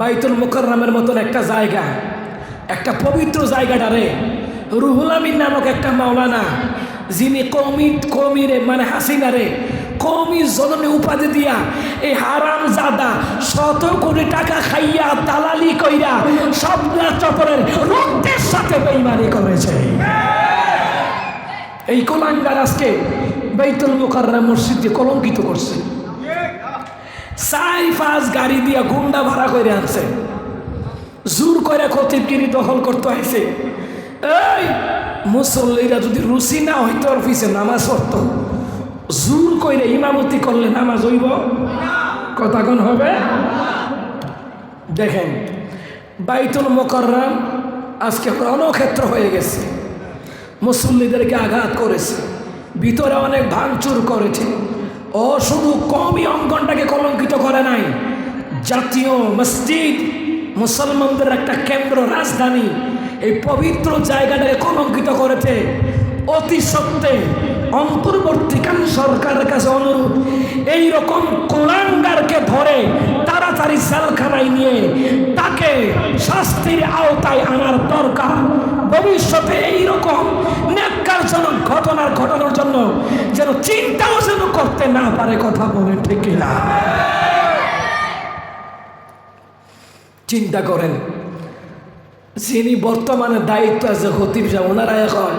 বাইতুল মুকররমের মতন একটা জায়গা। একটা পবিত্র জায়গাটারে রুহুল আমিন নামক একটা মাওলানা, যিনি কৌমি কৌমিরে মানে হাসিনারে কৌমি জননী উপাধি দিয়া এই হারাম জাদা শত কোটি টাকা খাইয়া, দালালি কইরা সবলা চপরের রক্তের সাথে বেইমানি করেছে। এই কোলাঙ্গার আজকে বাইতুল মুকাররম মসজিদকে কলঙ্কিত করছে। চাই পাঁচ গাড়ি দিয়া গুন্ডা ভাড়া করে আনছে। জোর করে খতিবগিরি দখল করতে হয়েছে এই মুসল্লিরা যদি রুচি না হইতো পিছে নামাজ পড়তো, জোর করে ইমামতি করলে নামাজ হইব? কথাক্ষণ হবে? দেখেন, বাইতুল মোকাররাম আজকে রণক্ষেত্র হয়ে গেছে। মুসল্লিদেরকে আঘাত করেছে। ভিতরে অনেক ভাঙচুর করেছে। ও শুধু কমই অঙ্কনটাকে কলঙ্কিত জাতীয় মসজিদ, মুসলমানদের একটা কেন্দ্র, রাজধানী, এই পবিত্র জায়গাটাকে কলঙ্কিত করেছে। অতি সত্ত্বে অন্তর্বর্তীকালীন সরকারের কাছে অনুরোধ এই রকম কোলাঙ্গারকে ধরে তাড়াতাড়ি জেলখানায় নিয়ে তাকে শাস্তির আওতায় আনার দরকার। ভবিষ্যতে এইরকম ন্যাক্কারজনক ঘটনার ঘটানোর জন্য যেন চিন্তাও যেন করতে না পারে কথা বলে ঠিক না চিন্তা করেন। যিনি বর্তমানে দায়িত্ব আছে খতিব সাহেব, ওনারা এখন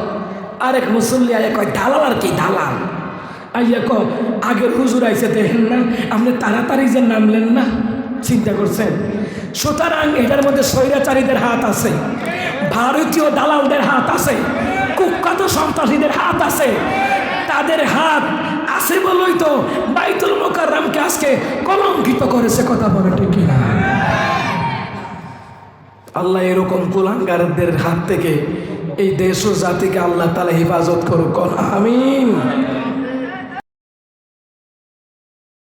আরেক মুসল্লি আয়া কয়, দালাল আর কি দালাল? আইয়া ক আগের হুজুর আইসে দেখেন না, আপনি তাড়াতাড়ি যে নামলেন না? চিন্তা করছেন। সুতরাং এটার মধ্যে স্বৈরাচারীদের হাত আছে, ভারতীয় দালালদের হাত আছে, কুখ্যাত সন্ত্রাসীদের হাত আছে। তাদের হাত আছে বলেই তো বাইতুল মোকাররামকে আজকে কলঙ্কিত করেছে, কথা বলে ঠিক না আল্লাহ এরকম কুলাঙ্গারদের হাত থেকে এই দেশ ও জাতিকে আল্লাহ তালা হেফাজত করুক। আমিন।